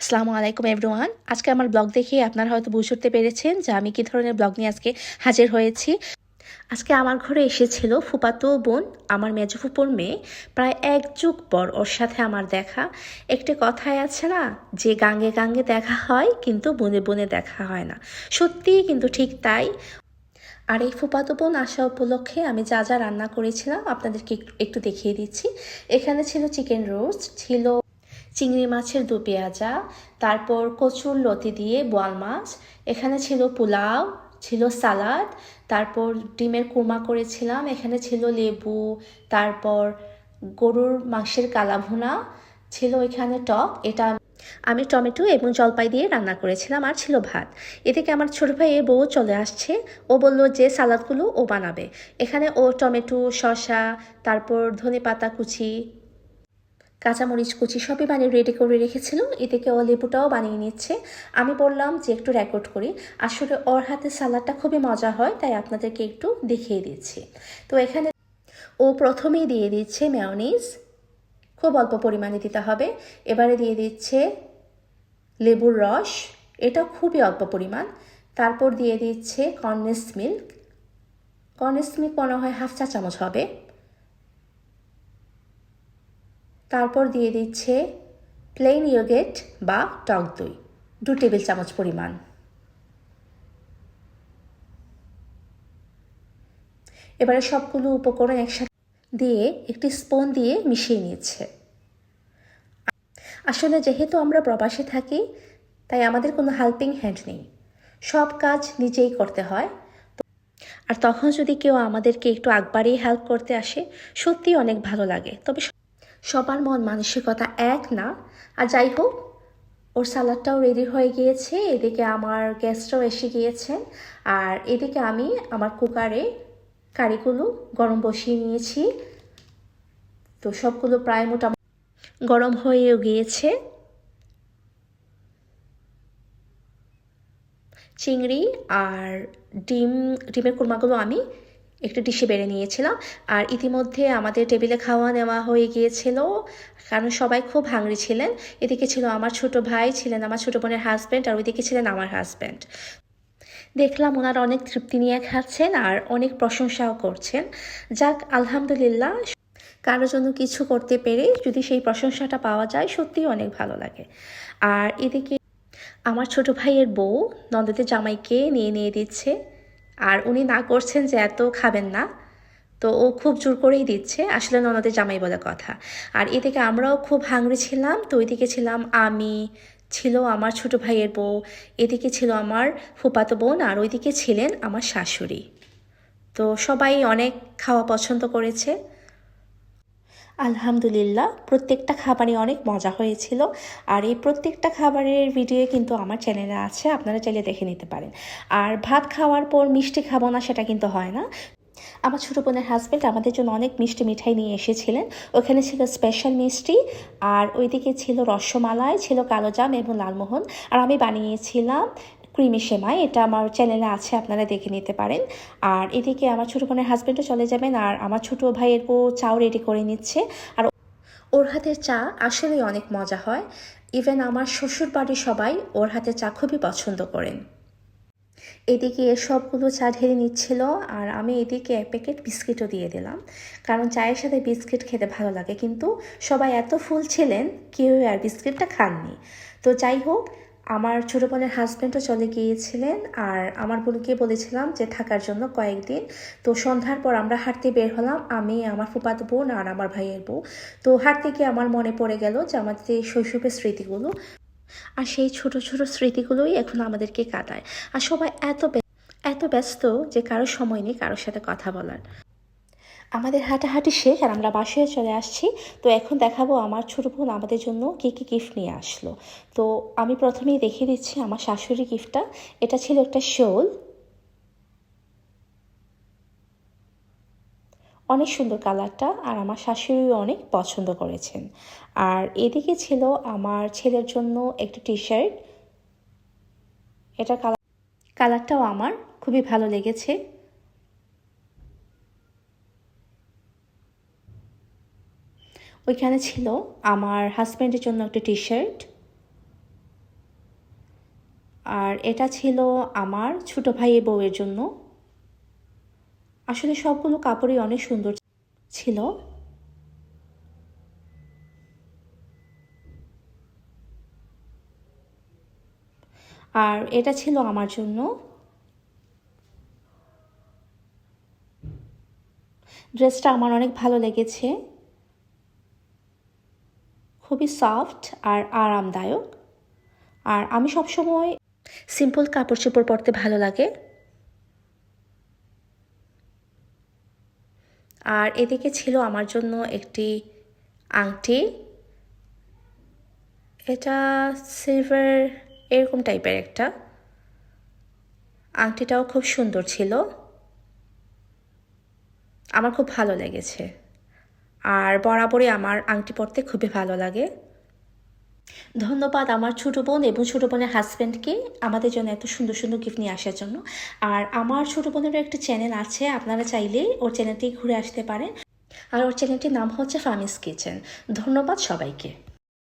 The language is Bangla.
আসসালামু আলাইকুম এভরিওয়ান আজকে আমার ব্লগ দেখে আপনারা হয়তো বুঝতে পেরেছেন যে আমি কী ধরনের ব্লগ নিয়ে আজকে হাজির হয়েছি। আজকে আমার ঘরে এসেছিল ফুপাতো বোন, আমার মেজো ফুপুর মেয়ে। প্রায় এক যুগ পর ওর সাথে আমার দেখা। একটি কথাই আছে না, যে গাঙ্গে গাঙ্গে দেখা হয়, কিন্তু বনে বনে দেখা হয় না। সত্যিই কিন্তু ঠিক তাই। আর এই ফুপাতো বোন আসা উপলক্ষে আমি যা যা রান্না করেছিলাম আপনাদেরকে একটু দেখিয়ে দিচ্ছি। এখানে ছিল চিকেন রোস্ট ছিল চিংড়ি মাছের দু পেঁয়াজা, তারপর কচুর লতি দিয়ে বোয়াল মাছ, এখানে ছিল পোলাও, ছিল সালাদ, তারপর ডিমের কুরমা করেছিলাম, এখানে ছিল লেবু, তারপর গরুর মাংসের কালাভুনা, ছিল এখানে টক, এটা আমি টমেটো এবং জলপাই দিয়ে রান্না করেছিলাম, আর ছিল ভাত। এদিকে আমার ছোট ভাইয়ের বউ চলে আসছে, ও বলল যে সালাদগুলো ও বানাবে। এখানে ও টমেটো, শসা, তারপর ধনে পাতা কুচি কাঁচামরিচ, কুচি সবই বানিয়ে রেডি করে রেখেছিল। এদিকে ও লেবুটাও বানিয়ে নিচ্ছে। আমি বললাম যে একটু রেকর্ড করি। আসলে ওর হাতে সালাডটা খুবই মজা হয়, তাই আপনাদেরকে একটু দেখিয়ে দিচ্ছি। তো এখানে ও প্রথমেই দিয়ে দিচ্ছে মেয়নিজ খুব অল্প পরিমাণে দিতে হবে। এবারে দিয়ে দিচ্ছে লেবুর রস। এটা খুবই অল্প পরিমাণ। তারপর দিয়ে দিচ্ছে কর্নেস মিল্ক কর্নেস মিল্ক মনে হয় হাফ চা চামচ হবে। তারপর দিয়ে দিচ্ছে প্লেন ইয়োগেট বা টক দই। দু টেবিল চামচ পরিমাণ। এবারে সবগুলো উপকরণ একসাথে দিয়ে একটি স্পুন দিয়ে মিশিয়ে নিচ্ছে। আসলে যেহেতু আমরা প্রবাসে থাকি, তাই আমাদের কোনো হেল্পিং হ্যান্ড নেই। সব কাজ নিজেই করতে হয়। আর তখন যদি কেউ আমাদেরকে একটু আগবাড়িয়ে হেল্প করতে আসে সত্যি অনেক ভালো লাগে। তবে সবার মন মানসিকতা এক না। আর যাই হোক, ওর সালাডটাও রেডি হয়ে গিয়েছে, এদিকে আমার গ্যাসটাও এসে গিয়েছে, আর এদিকে আমি আমার কুকারে কারিগুলো গরম বসিয়ে নিয়েছি। তো সবগুলো প্রায় মোটামুটি গরম হয়েও গিয়েছে। চিংড়ি আর ডিম, ডিমের কুরমাগুলো আমি একটু ডিশে বেড়ে নিয়েছিলাম। আর ইতিমধ্যে আমাদের টেবিলে খাওয়া নেওয়া হয়ে গিয়েছিল। কারণ সবাই খুব হাংরি ছিলেন। এদিকে ছিল আমার ছোট ভাই, ছিলেন আমার ছোট বোনের হাজব্যান্ড আর ওইদিকে ছিলেন আমার হাজব্যান্ড দেখলাম ওনারা অনেক তৃপ্তি নিয়ে খাচ্ছেন আর অনেক প্রশংসাও করছেন। যাক, আলহামদুলিল্লাহ কারোর জন্য কিছু করতে পেরে যদি সেই প্রশংসাটা পাওয়া যায়, সত্যিই অনেক ভালো লাগে। আর এদিকে আমার ছোট ভাইয়ের বউ নন্দদের জামাইকে নিয়ে নিয়ে দিচ্ছে। আর উনি না করছেন যে এত খাবেন না, তো ও খুব জোর করেই দিচ্ছে। আসলে ননদের জামাই বলে কথা। আর এদিকে আমরাও খুব হাংরি ছিলাম, তো ওইদিকে ছিলাম আমি, ছিল আমার ছোট ভাইয়ের বউ, এদিকে ছিল আমার ফুপাতো বোন, আর ওইদিকে ছিলেন আমার শাশুড়ি। তো সবাই অনেক খাওয়া পছন্দ করেছে। আলহামদুলিল্লাহ, প্রত্যেকটা খাবারই অনেক মজা হয়েছিল। আর এই প্রত্যেকটা খাবারের ভিডিও কিন্তু আমার চ্যানেলে আছে, আপনারা চাইলে দেখে নিতে পারেন। আর ভাত খাওয়ার পর মিষ্টি খাব না, সেটা কিন্তু হয় না। আমার ছোটো বোনের হাজব্যান্ড আমাদের জন্য অনেক মিষ্টি মিঠাই নিয়ে এসেছিলেন। ওখানে ছিল স্পেশাল মিষ্টি, আর ওইদিকে ছিল রসমালাই, ছিল কালোজাম এবং লালমোহন। আর আমি বানিয়েছিলাম ক্রিমি সেমাই, এটা আমার চ্যানেলে আছে, আপনারা দেখে নিতে পারেন। আর এদিকে আমার ছোটো বোনের হাজব্যান্ডও চলে যাবেন, আর আমার ছোটো ভাইয়ের বউ চাও রেডি করে নিচ্ছে। আর ওর হাতের চা আসলেই অনেক মজা হয়। ইভেন আমার শ্বশুর বাড়ির সবাই ওর হাতের চা খুবই পছন্দ করেন। এদিকে সবগুলো চা ঢেলে নিচ্ছিল, আর আমি এদিকে এক প্যাকেট বিস্কিটও দিয়ে দিলাম। কারণ চায়ের সাথে বিস্কিট খেতে ভালো লাগে, কিন্তু সবাই এত ফুল ছিলেন কেউ আর বিস্কিটটা খাননি। তো যাই হোক আমার ছোটো বোনের হাজব্যান্ডও চলে গিয়েছিলেন আর আমার বোনকে বলেছিলাম যে থাকার জন্য কয়েকদিন। তো সন্ধ্যার পর আমরা হাঁটতে বের হলাম, আমি, আমার ফুপাতো বোন আর আমার ভাইয়ের বউ। তো হাঁটতে গিয়ে আমার মনে পড়ে গেল যে আমাদের এই শৈশবের স্মৃতিগুলো আর সেই ছোট ছোট স্মৃতিগুলোই এখন আমাদেরকে কাটায়। আর সবাই এত এত ব্যস্ত যে কারও সময় নেই কারোর সাথে কথা বলার। আমাদের হাঁটাহাঁটি শেষ আর আমরা বাসায় চলে আসছি। তো এখন দেখাবো আমার ছোটো বোন আমাদের জন্য কী কী গিফট নিয়ে আসলো। তো আমি প্রথমেই দেখিয়ে দিচ্ছি আমার শাশুড়ি গিফটটা এটা ছিল একটা শোল অনেক সুন্দর কালারটা আর আমার শাশুড়িও অনেক পছন্দ করেছেন। আর এদিকে ছিল আমার ছেলের জন্য একটা টি শার্ট এটা কালার কালারটাও আমার খুবই ভালো লেগেছে। ওইখানে ছিল আমার হাজব্যান্ডের জন্য একটা টি শার্ট আর এটা ছিল আমার ছোট ভাইয়ের বউয়ের জন্য। আসলে সবগুলো কাপড়ই অনেক সুন্দর ছিল। আর এটা ছিল আমার জন্য। ড্রেসটা আমার অনেক ভালো লেগেছে। খুবই সফট আর আরামদায়ক। আর আমি সবসময় সিম্পল কাপড় চোপড় পরতে ভালো লাগে। আর এদিকে ছিল আমার জন্য একটি আংটি। এটা সিলভার এরকম টাইপের একটা। আংটিটাও খুব সুন্দর ছিল। আমার খুব ভালো লেগেছে। আর বরাবরই আমার আংটি পরতে খুবই ভালো লাগে। ধন্যবাদ আমার ছোটো বোন এবং ছোটো বোনের হাজব্যান্ডকে আমাদের জন্য এত সুন্দর সুন্দর গিফট নিয়ে আসার জন্য। আর আমার ছোটো বোনেরও একটা চ্যানেল আছে, আপনারা চাইলে ওর চ্যানেলটি ঘুরে আসতে পারেন। আর ওর চ্যানেলটির নাম হচ্ছে ফামিস কিচেন ধন্যবাদ সবাইকে।